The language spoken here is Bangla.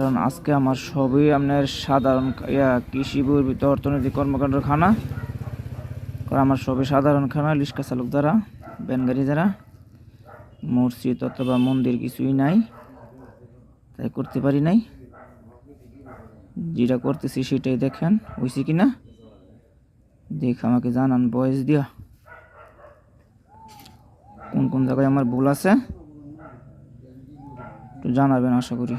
কারণ আজকে আমার সবই আপনার সাধারণ, ইয়া, কৃষি বহির্ভূত অর্থনৈতিক কর্মকাণ্ডের খানা। কারণ আমার সবই সাধারণ খানা, লিস্কা চালক দ্বারা ব্যানগাড়ি দ্বারা মসজিদ অথবা মন্দির কিছুই নাই, তাই করতে পারি নাই। যেটা করতেছি সেটাই দেখেন হয়েছে কি না দেখ আমাকে জানান, বয়স দিয়া। কোন কোন জায়গায় আমার ভুল আছে, একটু জানাবেন, আশা করি।